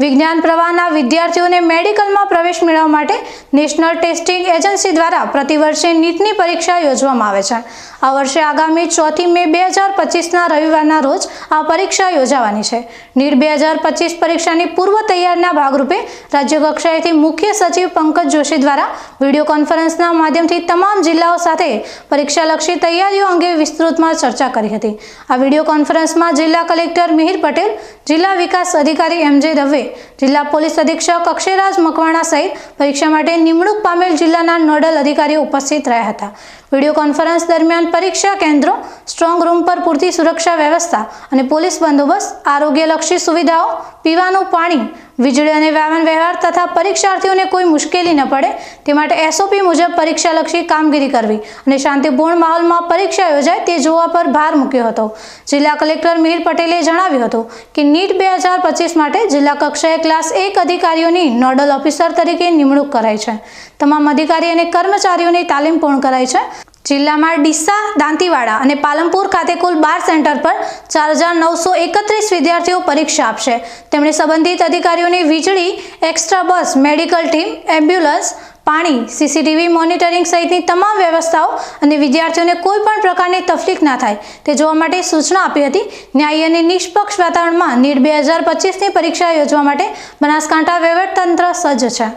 વિજ્ઞાન પ્રવાહના વિદ્યાર્થીઓને મેડિકલમાં પ્રવેશ મેળવવા માટે નેશનલ ટેસ્ટિંગ એજન્સી દ્વારા પ્રતિવર્ષે નીટની પરીક્ષા યોજવામાં આવે છે. આ વર્ષે આગામી ચોથી મે બે હજાર પચીસના રવિવારના રોજ આ પરીક્ષા યોજાવાની છે. નીટ બે હજાર પચીસ પરીક્ષાની પૂર્વ તૈયારીના ભાગરૂપે રાજ્ય કક્ષાએથી મુખ્ય સચિવ પંકજ જોશી દ્વારા વીડિયો કોન્ફરન્સના માધ્યમથી તમામ જિલ્લાઓ સાથે પરીક્ષાલક્ષી તૈયારીઓ અંગે વિસ્તૃતમાં ચર્ચા કરી હતી. આ વીડિયો કોન્ફરન્સમાં જિલ્લા કલેક્ટર મિહિર પટેલ, જિલ્લા વિકાસ અધિકારી એમ જે દવે જિલ્લા પોલીસ અધિક્ષક અક્ષયરાજ મકવાણા સહિત પરીક્ષા માટે નિમણૂક પામેલ જિલ્લાના નોડલ અધિકારીઓ ઉપસ્થિત રહ્યા હતા. વીડિયો કોન્ફરન્સ દરમિયાન પરીક્ષા કેન્દ્રો, સ્ટ્રોંગ રૂમ પર પૂરતી સુરક્ષા વ્યવસ્થા અને પોલીસ બંદોબસ્ત, આરોગ્યલક્ષી સુવિધાઓ, પીવાનું પાણી, વીજળી અને વાહન વ્યવહાર તથા પરીક્ષાર્થીઓને કોઈ મુશ્કેલી ન પડે તે માટે એસઓપી મુજબ પરીક્ષાલક્ષી કામગીરી કરવી અને શાંતિપૂર્ણ માહોલમાં પરીક્ષા યોજાય તે જોવા પર ભાર મૂક્યો હતો. જિલ્લા કલેક્ટર મિહિર પટેલે જણાવ્યું હતું કે નીટ બે હજાર પચીસ માટે જિલ્લા કક્ષાએ ક્લાસ એક અધિકારીઓની નોડલ ઓફિસર તરીકે નિમણૂક કરાઈ છે. તમામ અધિકારી અને કર્મચારીઓની તાલીમ પૂર્ણ કરાઈ છે. જિલ્લામાં ડીસા, દાંતીવાડા અને પાલનપુર ખાતે કુલ બાર સેન્ટર પર ચાર હજાર નવસો એકત્રીસ વિદ્યાર્થીઓ પરીક્ષા આપશે. તેમણે સંબંધિત અધિકારીઓને વીજળી, extra bus, medical team, ambulance, પાણી, સીસીટીવી મોનિટરિંગ સહિતની તમામ વ્યવસ્થાઓ અને વિદ્યાર્થીઓને કોઈ પણ પ્રકારની તકલીફ ના થાય તે જોવા માટે સૂચના આપી હતી. ન્યાયી અને નિષ્પક્ષ વાતાવરણમાં નીટ બે હજાર પચીસની પરીક્ષા યોજવા માટે બનાસકાંઠા વહીવટતંત્ર સજ્જ છે.